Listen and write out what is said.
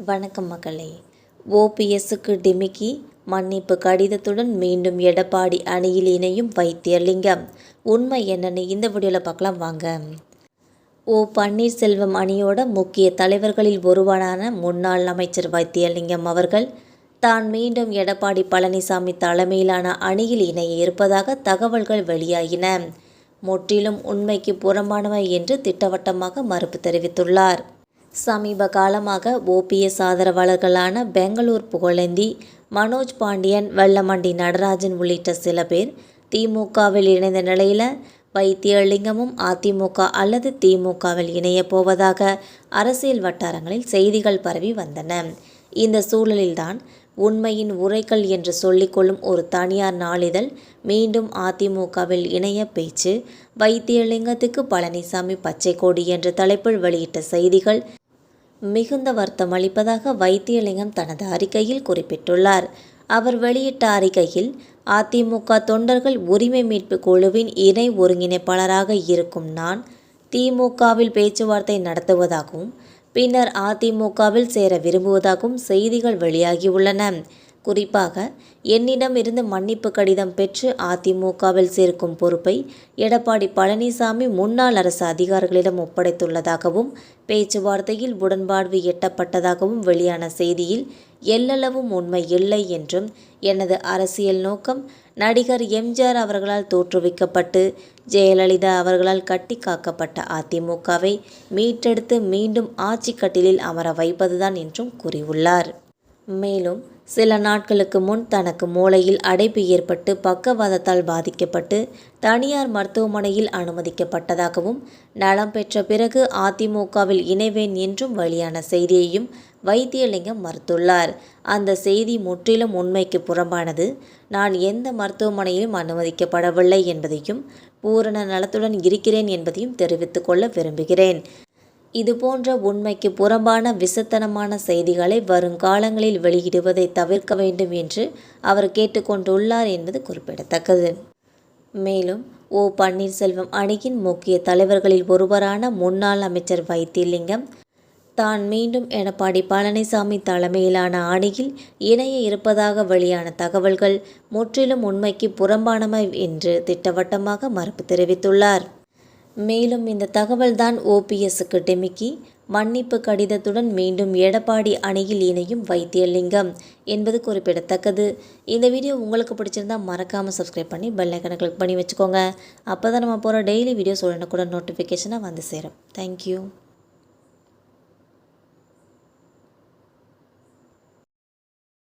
வணக்கம் மகளே ஓபிஎஸ்ஸுக்கு டிமிக்கி மன்னிப்பு கடிதத்துடன் மீண்டும் எடப்பாடி அணியில் இணையும் வைத்தியலிங்கம். உண்மை என்னன்னு இந்த வீடியோவில் பார்க்கலாம் வாங்க. ஓ பன்னீர்செல்வம் அணியோட முக்கிய தலைவர்களில் ஒருவரான முன்னாள் அமைச்சர் வைத்தியலிங்கம் அவர்கள் தான் மீண்டும் எடப்பாடி பழனிசாமி தலைமையிலான அணியில் இணைய இருப்பதாக தகவல்கள் வெளியாகின. முற்றிலும் உண்மைக்கு புறம்பானவை என்று திட்டவட்டமாக மறுப்பு தெரிவித்துள்ளார். சமீப காலமாக ஓபிஎஸ் ஆதரவாளர்களான பெங்களூர் புகழேந்தி மனோஜ் பாண்டியன் வெள்ளமண்டி நடராஜன் உள்ளிட்ட சில பேர் திமுகவில் இணைந்த நிலையில் வைத்தியலிங்கமும் அதிமுக அல்லது திமுகவில் இணையப் போவதாக அரசியல் வட்டாரங்களில் செய்திகள் பரவி வந்தன. இந்த சூழலில்தான் உண்மையின் உரைகள் என்று சொல்லிக்கொள்ளும் ஒரு தனியார் நாளிதழ் மீண்டும் அதிமுகவில் இணைய பேச்சு வைத்தியலிங்கத்துக்கு பழனிசாமி பச்சை கொடி என்ற தலைப்பில் வெளியிட்ட செய்திகள் மிகுந்த வருத்தம் அளிப்பதாக வைத்தியலிங்கம் தனது அறிக்கையில் குறிப்பிட்டுள்ளார். அவர் வெளியிட்ட அறிக்கையில் அதிமுக தொண்டர்கள் உரிமை மீட்பு குழுவின் இணை ஒருங்கிணைப்பாளராக இருக்கும் நான் திமுகவில் பேச்சுவார்த்தை நடத்துவதாகவும் பின்னர் அதிமுகவில் சேர விரும்புவதாகவும் செய்திகள் வெளியாகியுள்ளன. குறிப்பாக என்னிடம் இருந்து மன்னிப்பு கடிதம் பெற்று அதிமுகவில் சேர்க்கும் பொறுப்பை எடப்பாடி பழனிசாமி முன்னாள் அரசு அதிகாரிகளிடம் ஒப்படைத்துள்ளதாகவும் பேச்சுவார்த்தையில் உடன்பாடு எட்டப்பட்டதாகவும் வெளியான செய்தியில் எல்லளவும் உண்மை இல்லை என்றும் எனது அரசியல் நோக்கம் நடிகர் எம்ஜிஆர் அவர்களால் தோற்றுவிக்கப்பட்டு ஜெயலலிதா அவர்களால் கட்டி காக்கப்பட்ட அதிமுகவை மீட்டெடுத்து மீண்டும் ஆட்சி கட்டிலில் அமர வைப்பதுதான் என்றும் கூறியுள்ளார். மேலும் சில நாட்களுக்கு முன் தனக்கு மூளையில் அடைப்பு ஏற்பட்டு பக்கவாதத்தால் பாதிக்கப்பட்டு தனியார் மருத்துவமனையில் அனுமதிக்கப்பட்டதாகவும் நலம் பெற்ற பிறகு அதிமுகவில் இணைவேன் என்றும் வெளியான செய்தியையும் வைத்தியலிங்கம் மறுத்துள்ளார். அந்த செய்தி முற்றிலும் உண்மைக்கு புறம்பானது. நான் எந்த மருத்துவமனையிலும் அனுமதிக்கப்படவில்லை என்பதையும் பூரண நலத்துடன் இருக்கிறேன் என்பதையும் தெரிவித்துக் கொள்ள விரும்புகிறேன். இதுபோன்ற உண்மைக்கு புறம்பான விசத்தனமான செய்திகளை வருங்காலங்களில் வெளியிடுவதை தவிர்க்க வேண்டும் என்று அவர் கேட்டுக்கொண்டுள்ளார் என்பது குறிப்பிடத்தக்கது. மேலும் ஓ. பன்னீர்செல்வம் அணியின் முக்கிய தலைவர்களில் ஒருவரான முன்னாள் அமைச்சர் வைத்தியலிங்கம் தான் மீண்டும் எடப்பாடி பழனிசாமி தலைமையிலான அணியில் இணைய இருப்பதாக வெளியான தகவல்கள் முற்றிலும் உண்மைக்கு புறம்பானவை என்று திட்டவட்டமாக மறுப்பு தெரிவித்துள்ளார். மேலும் இந்த தகவல்தான் ஓபிஎஸ்க்கு டெமிக்கி. மன்னிப்பு கடிதத்துடன் மீண்டும் எடப்பாடி அணியில் இணையும் வைத்தியலிங்கம் என்பது குறிப்பிடத்தக்கது. இந்த வீடியோ உங்களுக்கு பிடிச்சிருந்தா மறக்காமல் சப்ஸ்கிரைப் பண்ணி பெல் ஐக்கனை கிளிக் பண்ணி வச்சுக்கோங்க. அப்போ தான் நம்ம போகிற டெய்லி வீடியோஸ் உடனுக்குடன் நோட்டிஃபிகேஷனாக வந்து சேரும். தேங்க்யூ